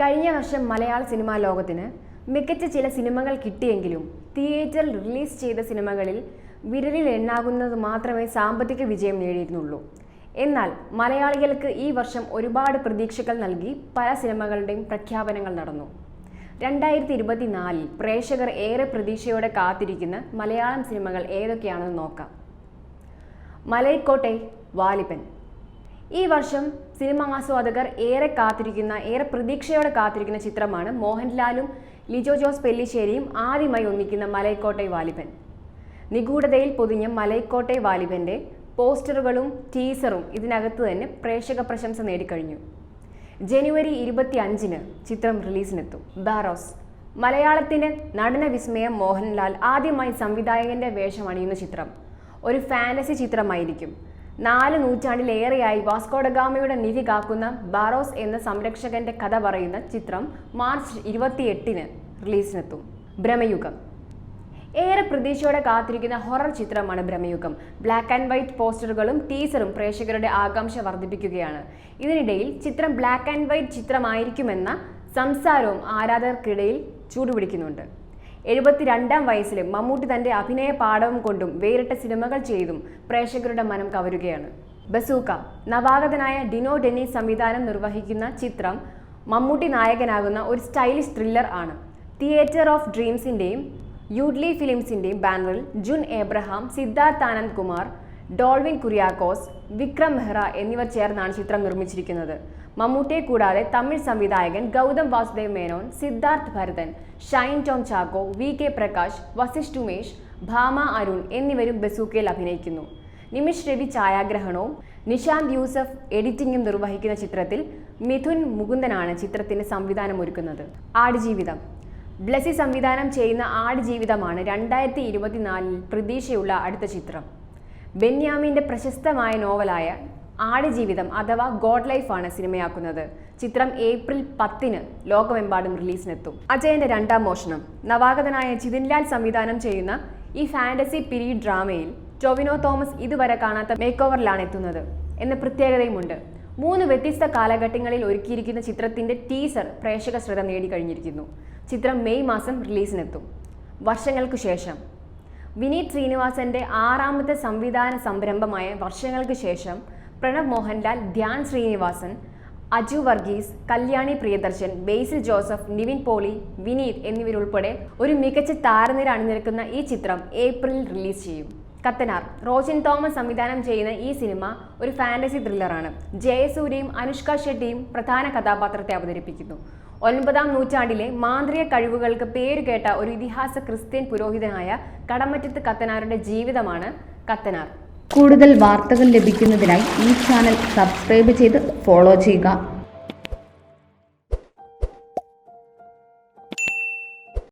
കഴിഞ്ഞ വർഷം മലയാള സിനിമാ ലോകത്തിന് മികച്ച ചില സിനിമകൾ കിട്ടിയെങ്കിലും തിയേറ്ററിൽ റിലീസ് ചെയ്ത സിനിമകളിൽ വിരലിൽ എണ്ണാകുന്നത് മാത്രമേ സാമ്പത്തിക വിജയം നേടിയിരുന്നുള്ളൂ. എന്നാൽ മലയാളികൾക്ക് ഈ വർഷം ഒരുപാട് പ്രതീക്ഷകൾ നൽകി പല സിനിമകളുടെയും പ്രഖ്യാപനങ്ങൾ നടന്നു. രണ്ടായിരത്തി ഇരുപത്തിനാലിൽ പ്രേക്ഷകർ ഏറെ പ്രതീക്ഷയോടെ കാത്തിരിക്കുന്ന മലയാളം സിനിമകൾ ഏതൊക്കെയാണെന്ന് നോക്കാം. മലൈക്കോട്ടെ വാലിപ്പൻ. ഈ വർഷം സിനിമ ആസ്വാദകർ ഏറെ കാത്തിരിക്കുന്ന ഏറെ പ്രതീക്ഷയോടെ കാത്തിരിക്കുന്ന ചിത്രമാണ് മോഹൻലാലും ലിജോ ജോസ് പെല്ലിശ്ശേരിയും ആദ്യമായി ഒന്നിക്കുന്ന മലൈക്കോട്ടെ വാലിബൻ. നിഗൂഢതയിൽ പൊതിഞ്ഞ മലൈക്കോട്ടെ വാലിബന്റെ പോസ്റ്ററുകളും ടീസറും ഇതിനകത്ത് തന്നെ പ്രേക്ഷക പ്രശംസ നേടിക്കഴിഞ്ഞു. ജനുവരി ഇരുപത്തി അഞ്ചിന് ചിത്രം റിലീസിനെത്തും. ബാറോസ് മലയാളത്തിന് നടന വിസ്മയം മോഹൻലാൽ ആദ്യമായി സംവിധായകന്റെ വേഷം അണിയുന്ന ചിത്രം. ഒരു ഫാന്റസി ചിത്രമായിരിക്കും. നാല് നൂറ്റാണ്ടിലേറെയായി വാസ്കോഡഗാമയുടെ നിധി കാക്കുന്ന ബാറോസ് എന്ന സംരക്ഷകന്റെ കഥ പറയുന്ന ചിത്രം മാർച്ച് ഇരുപത്തിയെട്ടിന് റിലീസിനെത്തും. ഭ്രമയുഗം ഏറെ പ്രതീക്ഷയോടെ കാത്തിരിക്കുന്ന ഹൊറർ ചിത്രമാണ് ഭ്രമയുഗം ബ്ലാക്ക് ആൻഡ് വൈറ്റ് പോസ്റ്ററുകളും ടീസറും പ്രേക്ഷകരുടെ ആകാംക്ഷ വർദ്ധിപ്പിക്കുകയാണ്. ഇതിനിടയിൽ ചിത്രം ബ്ലാക്ക് ആൻഡ് വൈറ്റ് ചിത്രമായിരിക്കുമെന്ന സംസാരവും ആരാധകർക്കിടയിൽ ചൂടുപിടിക്കുന്നുണ്ട്. എഴുപത്തിരണ്ടാം വയസ്സിൽ മമ്മൂട്ടി തന്റെ അഭിനയ പാഠവും കൊണ്ടും വേറിട്ട സിനിമകൾ ചെയ്തും പ്രേക്ഷകരുടെ മനം കവരുകയാണ്. ബസൂക്ക നവാഗതനായ ഡിനോ ഡെന്നി സംവിധാനം നിർവഹിക്കുന്ന ചിത്രം മമ്മൂട്ടി നായകനാകുന്ന ഒരു സ്റ്റൈലിഷ് ത്രില്ലർ ആണ്. തിയേറ്റർ ഓഫ് ഡ്രീംസിന്റെയും യൂഡ്ലി ഫിലിംസിന്റെയും ബാനറിൽ ജുൻ എബ്രഹാം സിദ്ധാർത്ഥ് ആനന്ദ് കുമാർ ഡോൾവിൻ കുര്യാക്കോസ് വിക്രം മെഹ്റ എന്നിവർ ചേർന്നാണ് ചിത്രം നിർമ്മിച്ചിരിക്കുന്നത്. മമ്മൂട്ടിയെ കൂടാതെ തമിഴ് സംവിധായകൻ ഗൗതം വാസുദേവ് മേനോൻ സിദ്ധാർത്ഥ് ഭരതൻ ഷൈൻ ടോം ചാക്കോ വി കെ പ്രകാശ് വസിഷ്ഠ് ഉമേഷ് ഭാമ അരുൺ എന്നിവരും ബസൂക്കയിൽ അഭിനയിക്കുന്നു. നിമിഷ് രവി ഛായാഗ്രഹണവും നിഷാന്ത് യൂസഫ് എഡിറ്റിംഗും നിർവഹിക്കുന്ന ചിത്രത്തിൽ മിഥുൻ മുകുന്ദനാണ് ചിത്രത്തിന് സംവിധാനം ഒരുക്കുന്നത്. ആടുജീവിതം. ബ്ലസി സംവിധാനം ചെയ്യുന്ന ആടുജീവിതമാണ് രണ്ടായിരത്തി ഇരുപത്തിനാലിൽ പ്രതീക്ഷയുള്ള അടുത്ത ചിത്രം. ബെന്യാമിന്റെ പ്രശസ്തമായ നോവലായ ആടുജീവിതം അഥവാ ഗോഡ് ലൈഫാണ് സിനിമയാക്കുന്നത്. ചിത്രം ഏപ്രിൽ പത്തിന് ലോകമെമ്പാടും റിലീസിനെത്തും. അജയന്റെ രണ്ടാം മോഷണം. നവാഗതനായ ജിതിൻലാൽ സംവിധാനം ചെയ്യുന്ന ഈ ഫാന്റസി പീരീഡ് ഡ്രാമയിൽ ടൊവിനോ തോമസ് ഇതുവരെ കാണാത്ത മേക്ക് ഓവറിലാണ് എത്തുന്നത് എന്ന പ്രത്യേകതയുമുണ്ട്. മൂന്ന് വ്യത്യസ്ത കാലഘട്ടങ്ങളിൽ ഒരുക്കിയിരിക്കുന്ന ചിത്രത്തിന്റെ ടീസർ പ്രേക്ഷക ശ്രദ്ധ നേടിക്കഴിഞ്ഞിരിക്കുന്നു. ചിത്രം മെയ് മാസം റിലീസിനെത്തും. വർഷങ്ങൾക്കു ശേഷം. വിനീത് ശ്രീനിവാസന്റെ ആറാമത്തെ സംവിധാന സംരംഭമായ വർഷങ്ങൾക്ക് ശേഷം പ്രണവ് മോഹൻലാൽ ധ്യാൻ ശ്രീനിവാസൻ അജു വർഗീസ് കല്യാണി പ്രിയദർശൻ ബേസിൽ ജോസഫ് നിവിൻ പോളി വിനീത് എന്നിവരുൾപ്പെടെ ഒരു മികച്ച താരനിര അണിനിരക്കുന്ന ഈ ചിത്രം ഏപ്രിലിൽ റിലീസ് ചെയ്യും. കത്തനാർ റോഷൻ തോമസ് സംവിധാനം ചെയ്യുന്ന ഈ സിനിമ ഒരു ഫാന്റസി ത്രില്ലറാണ്. ജയസൂര്യയും അനുഷ്ക ഷെട്ടിയും പ്രധാന കഥാപാത്രത്തെ അവതരിപ്പിക്കുന്നു. ഒൻപതാം നൂറ്റാണ്ടിലെ മാന്ത്രിക കഴിവുകൾക്ക് പേരുകേട്ട ഒരു ഇതിഹാസ ക്രിസ്ത്യൻ പുരോഹിതനായ കടമറ്റത്ത് കത്തനാരുടെ ജീവിതമാണ് കത്തനാർ. കൂടുതൽ വാർത്തകൾ ലഭിക്കുന്നതിനായി ഈ ചാനൽ സബ്സ്ക്രൈബ് ചെയ്ത് ഫോളോ ചെയ്യുക.